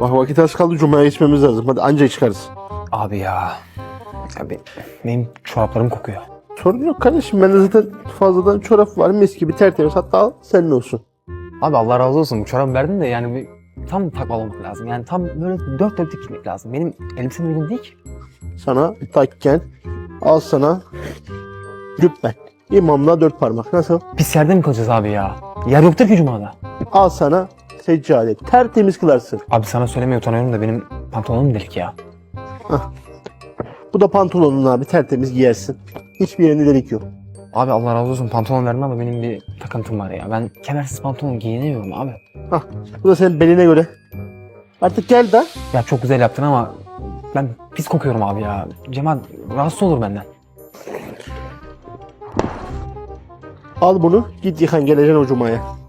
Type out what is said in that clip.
Bak vakit az kaldı Cuma'ya geçmemiz lazım. Hadi anca çıkarız. Abi ya. be- benim çoraplarım kokuyor. Sorun yok kardeşim. Bende zaten fazladan çorap var. Mis gibi tertemiz. Hatta al senin olsun. Abi Allah razı olsun bu çorabı verdin de yani bir tam takmalamak lazım. Yani tam böyle dört dörtlük gitmek lazım. Benim elbisem uygun değil ki. Sana takken al sana lütfen. İmamla dört parmak. Nasıl? Pis yerde mi kalacağız abi ya? Yer yoktur ki Cuma'da. Al sana seccade. Tertemiz kılarsın. Abi sana söylemeye utanıyorum da benim pantolonum delik ya. Bu da pantolonun abi tertemiz giyersin. Hiçbir yerinde delik yok. Abi Allah razı olsun pantolon verdin ama benim bir takıntım var ya. Ben kemersiz pantolon giyinemiyorum abi. Hah. Bu da senin beline göre. Artık gel de. Ya çok güzel yaptın ama ben pis kokuyorum abi ya. Cemal rahatsız olur benden. Al bunu. Git yıkan geleceksin o cumaya.